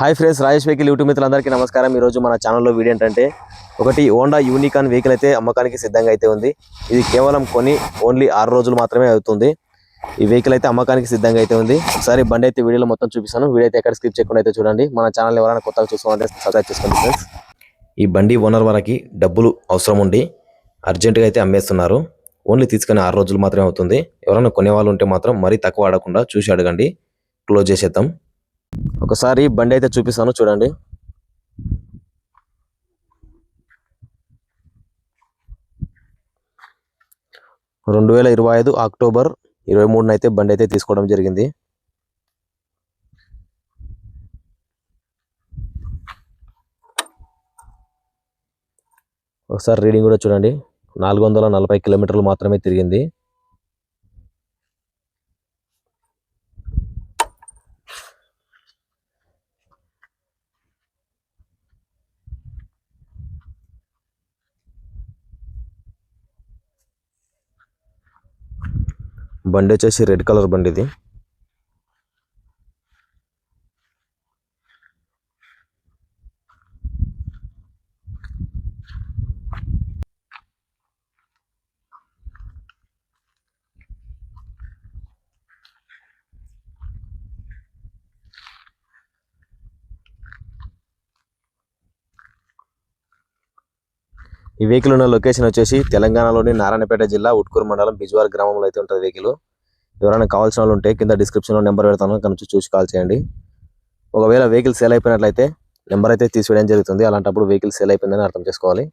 Hi friends Rajesh vehicle YouTube మిత్రులందరికీ నమస్కారం. ఈరోజు మన ఛానల్లో వీడియో ఏంటంటే ఒకటి హోండా యూనికాన్ వెహికల్ అయితే అమ్మకానికి సిద్ధంగా అయితే ఉంది. ఇది కేవలం కొని ఓన్లీ ఆరు రోజులు మాత్రమే అవుతుంది. ఈ వెహికల్ అయితే అమ్మకానికి సిద్ధంగా అయితే ఉంది. ఒకసారి బండి అయితే వీడియోలో మొత్తం చూపిస్తాను. వీడియో అయితే ఎక్కడ స్కిప్ చేయకుండా అయితే చూడండి. మన ఛానల్ ఎవరైనా కొత్తగా చూసుకోవాలంటే సబ్స్క్రైబ్ చేసుకోండి ఫ్రెండ్స్. ఈ బండి ఓనర్ వాళ్ళకి డబ్బులు అవసరం ఉండి అర్జెంటుగా అయితే అమ్మేస్తున్నారు. ఓన్లీ తీసుకుని ఆరు రోజులు మాత్రమే అవుతుంది. ఎవరైనా కొనేవాళ్ళు ఉంటే మాత్రం మరీ తక్కువ ఆడకుండా చూసి అడగండి. క్లోజ్ చేసేద్దాం. ఒకసారి బండి అయితే చూపిస్తాను చూడండి. రెండు వేల ఇరవై ఐదు అక్టోబర్ ఇరవై మూడున అయితే బండి అయితే తీసుకోవడం జరిగింది. ఒకసారి రీడింగ్ కూడా చూడండి. నాలుగు వందల నలభై కిలోమీటర్లు మాత్రమే తిరిగింది. బండి వచ్చేసి రెడ్ కలర్ బండి ఇది ఈ వెహికల్ ఉన్న లొకేషన్ వచ్చేసి తెలంగాణలోని నారాయణపేట జిల్లా ఉట్కూరు మండలం బిజ్వార్ గ్రామంలో అయితే ఉంటుంది వెహికల్ ఎవరైనా కావాల్సిన వాళ్ళు ఉంటే కింద డిస్క్రిప్షన్లో నెంబర్ పెడతాను అక్కడ నుంచి చూసి కాల్ చేయండి. ఒకవేళ వెహికల్ సేల్ అయిపోయినట్లయితే నెంబర్ అయితే తీసివేయడం జరుగుతుంది. అలాంటప్పుడు వెహికల్ సేల్ అయిపోయిందని అర్థం చేసుకోవాలి.